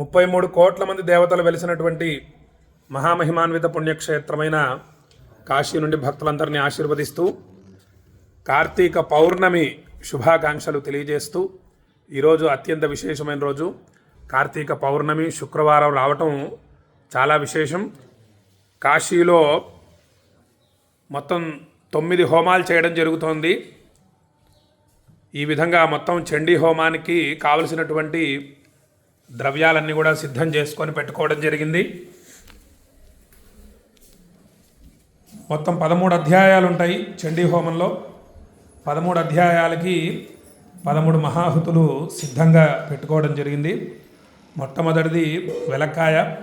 ముప్పై మూడు కోట్ల మంది దేవతలు వెలిసినటువంటి మహామహిమాన్విత పుణ్యక్షేత్రమైన కాశీ నుండి భక్తులందరినీ ఆశీర్వదిస్తూ కార్తీక పౌర్ణమి శుభాకాంక్షలు తెలియజేస్తూ ఈరోజు అత్యంత విశేషమైన రోజు. కార్తీక పౌర్ణమి శుక్రవారం రావటం చాలా విశేషం. కాశీలో మొత్తం తొమ్మిది హోమాలు చేయడం జరుగుతోంది. ఈ విధంగా మొత్తం చండీ హోమానికి కావలసినటువంటి ద్రవ్యాలన్నీ కూడా సిద్ధం చేసుకొని పెట్టుకోవడం జరిగింది. మొత్తం పదమూడు అధ్యాయాలు ఉంటాయి చండీ హోమంలో. పదమూడు అధ్యాయాలకి పదమూడు మహాహుతులు సిద్ధంగా పెట్టుకోవడం జరిగింది. మొట్టమొదటిది వెలక్కాయ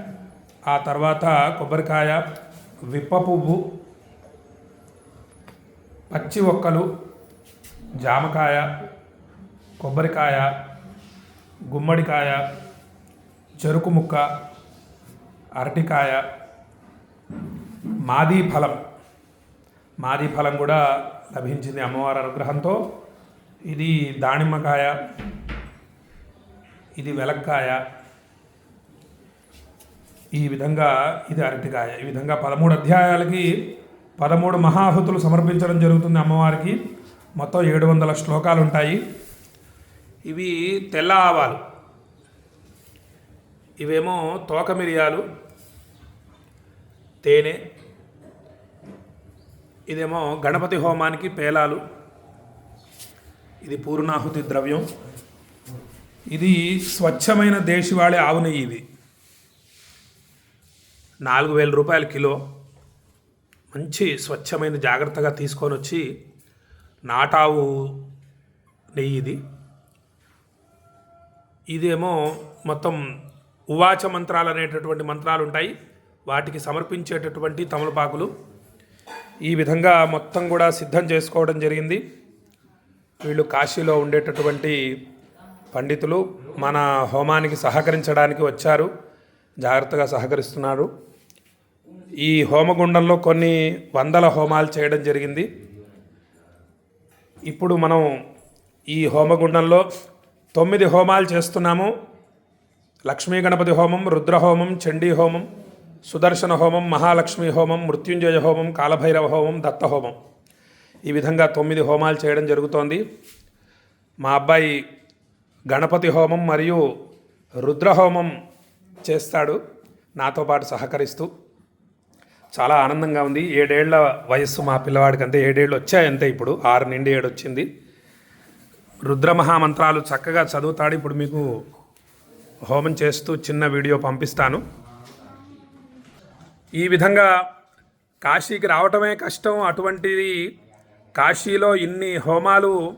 ఆ తర్వాత కొబ్బరికాయ విప్ప పువ్వు పచ్చి ఒక్కలు జామకాయ కొబ్బరికాయ గుమ్మడికాయ చెరుకు ముక్క అరటికాయ మాదీ ఫలం. మాదీ ఫలం కూడా లభించింది అమ్మవారి అనుగ్రహంతో. ఇది దానిమ్మకాయ ఇది వెలక్కాయ ఈ విధంగా ఇది అరటికాయ. ఈ విధంగా పదమూడు అధ్యాయాలకి పదమూడు మహాహుతులు సమర్పించడం జరుగుతుంది అమ్మవారికి. మొత్తం ఏడు వందల శ్లోకాలు ఉంటాయి ఇవి తెల్ల ఆవాలు. ఇవేమో తోక మిరియాలు తేనె ఇదేమో గణపతి హోమానికి పేలాలు. ఇది పూర్ణాహుతి ద్రవ్యం. ఇది స్వచ్ఛమైన దేశవాళి ఆవు నెయ్యి ఇది. నాలుగు వేల రూపాయల కిలో. మంచి స్వచ్ఛమైన జాగ్రత్తగా తీసుకొని వచ్చి నాటావు నెయ్యి ఇది. ఇదేమో మొత్తం ఉవాచ మంత్రాలు అనేటటువంటి మంత్రాలు ఉంటాయి. వాటికి సమర్పించేటటువంటి తమలపాకులు. ఈ విధంగా మొత్తం కూడా సిద్ధం చేసుకోవడం జరిగింది. వీళ్ళు కాశీలో ఉండేటటువంటి పండితులు మన హోమానికి సహకరించడానికి వచ్చారు. జాగ్రత్తగా సహకరిస్తున్నారు. ఈ హోమగుండంలో కొన్ని వందల హోమాలు చేయడం జరిగింది. ఇప్పుడు మనం ఈ హోమగుండంలో తొమ్మిది హోమాలు చేస్తున్నాము. లక్ష్మీ గణపతి హోమం రుద్రహోమం చండీ హోమం సుదర్శన హోమం మహాలక్ష్మి హోమం మృత్యుంజయ హోమం కాలభైరవ హోమం దత్త హోమం. ఈ విధంగా తొమ్మిది హోమాలు చేయడం జరుగుతోంది. మా అబ్బాయి గణపతి హోమం మరియు రుద్రహోమం చేస్తాడు. నాతో పాటు సహకరిస్తూ. చాలా ఆనందంగా ఉంది. ఏడేళ్ళ వయస్సు మా పిల్లవాడికి అంతే ఏడేళ్ళు వచ్చాయంతే ఇప్పుడు. ఆరు నుండి ఏడు వచ్చింది రుద్ర మహామంత్రాలు చక్కగా చదువుతాడు. ఇప్పుడు మీకు హోమం చేస్తూ చిన్న వీడియో పంపిస్తాను. ఈ విధంగా కాశీకి రావటమే కష్టం. అటువంటిది కాశీలో ఇన్ని హోమాలు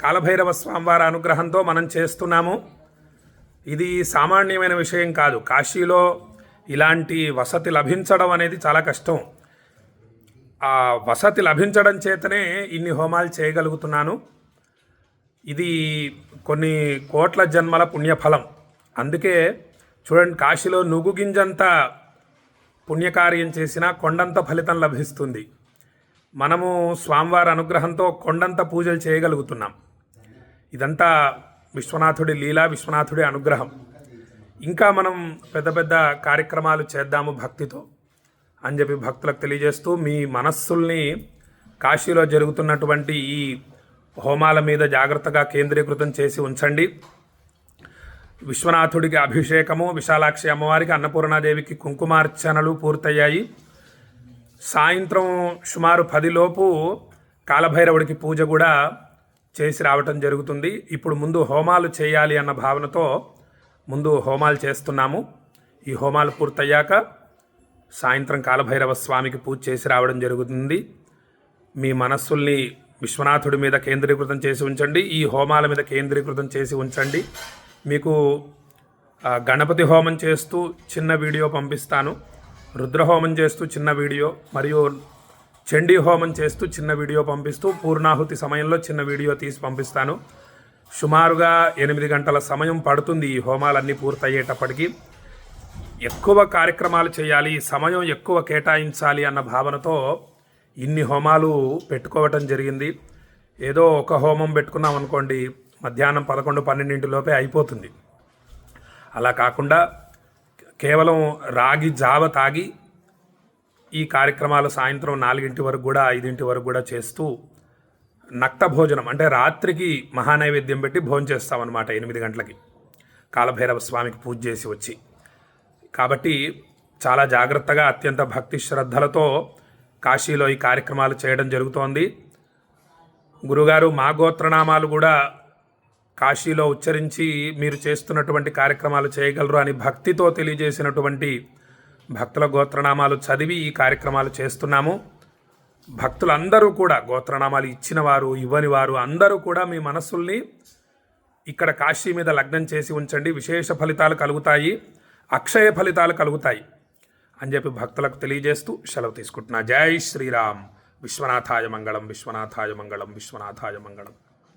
కాలభైరవ స్వామివారి అనుగ్రహంతో మనం చేస్తున్నాము. ఇది సామాన్యమైన విషయం కాదు. కాశీలో ఇలాంటి వసతి లభించడం అనేది చాలా కష్టం. ఆ వసతి లభించడం చేతనే ఇన్ని హోమాలు చేయగలుగుతున్నాను. ఇది కొన్ని కోట్ల జన్మల పుణ్యఫలం. అందుకే చూడండి కాశీలో నువ్వు గింజంత పుణ్యకార్యం చేసినా కొండంత ఫలితం లభిస్తుంది. మనము స్వామివారి అనుగ్రహంతో కొండంత పూజలు చేయగలుగుతున్నాం. ఇదంతా విశ్వనాథుడి లీలా విశ్వనాథుడి అనుగ్రహం. ఇంకా మనం పెద్ద పెద్ద కార్యక్రమాలు చేద్దాము భక్తితో అని చెప్పి భక్తులకు తెలియజేస్తూ మీ మనస్సుల్ని కాశీలో జరుగుతున్నటువంటి ఈ హోమాల మీద జాగ్రత్తగా కేంద్రీకృతం చేసి ఉంచండి. విశ్వనాథుడికి అభిషేకము విశాలాక్షి అమ్మవారికి అన్నపూర్ణాదేవికి కుంకుమార్చనలు పూర్తయ్యాయి. సాయంత్రం సుమారు పదిలోపు కాలభైరవుడికి పూజ కూడా చేసి రావటం జరుగుతుంది. ఇప్పుడు ముందు హోమాలు చేయాలి అన్న భావనతో ముందు హోమాలు చేస్తున్నాము. ఈ హోమాలు పూర్తయ్యాక సాయంత్రం కాలభైరవ స్వామికి పూజ చేసి రావడం జరుగుతుంది. మీ మనస్సుల్ని విశ్వనాథుడి మీద కేంద్రీకృతం చేసి ఉంచండి. ఈ హోమాల మీద కేంద్రీకృతం చేసి ఉంచండి. మీకు గణపతి హోమం చేస్తూ చిన్న వీడియో పంపిస్తాను. రుద్రహోమం చేస్తూ చిన్న వీడియో మరియు చండీ హోమం చేస్తూ చిన్న వీడియో పంపిస్తూ పూర్ణాహుతి సమయంలో చిన్న వీడియో తీసి పంపిస్తాను. సుమారుగా ఎనిమిది గంటల సమయం పడుతుంది ఈ హోమాలన్నీ పూర్తయ్యేటప్పటికీ. ఎక్కువ కార్యక్రమాలు చేయాలి సమయం ఎక్కువ కేటాయించాలి అన్న భావనతో ఇన్ని హోమాలు పెట్టుకోవటం జరిగింది. ఏదో ఒక హోమం పెట్టుకున్నాం అనుకోండి మధ్యాహ్నం పదకొండు పన్నెండింటిలోపే అయిపోతుంది. అలా కాకుండా కేవలం రాగి జావ తాగి ఈ కార్యక్రమాలు సాయంత్రం నాలుగింటి వరకు కూడా ఐదింటి వరకు కూడా చేస్తూ నక్త భోజనం అంటే రాత్రికి మహానైవేద్యం పెట్టి భోజనం చేస్తామన్నమాట ఎనిమిది గంటలకి. కాలభైరవ స్వామికి పూజ చేసి వచ్చి. కాబట్టి చాలా జాగ్రత్తగా అత్యంత భక్తి శ్రద్ధలతో కాశీలో ఈ కార్యక్రమాలు చేయడం జరుగుతోంది. గురుగారు మా గోత్రనామాలు కూడా కాశీలో ఉచ్చరించి మీరు చేస్తున్నటువంటి కార్యక్రమాలు చేయగలరు అని భక్తితో తెలియజేసినటువంటి భక్తుల గోత్రనామాలు చదివి ఈ కార్యక్రమాలు చేస్తున్నాము. భక్తులందరూ కూడా గోత్రనామాలు ఇచ్చినవారు ఇవ్వని వారు అందరూ కూడా మీ మనస్సుల్ని ఇక్కడ కాశీ మీద లగ్నం చేసి ఉంచండి. విశేష ఫలితాలు కలుగుతాయి. అక్షయ ఫలితాలు కలుగుతాయి అని చెప్పి భక్తులకు తెలియజేస్తూ సెలవు తీసుకుంటున్నా. జై శ్రీరామ్. విశ్వనాథాయ మంగళం విశ్వనాథాయ మంగళం విశ్వనాథాయ మంగళం.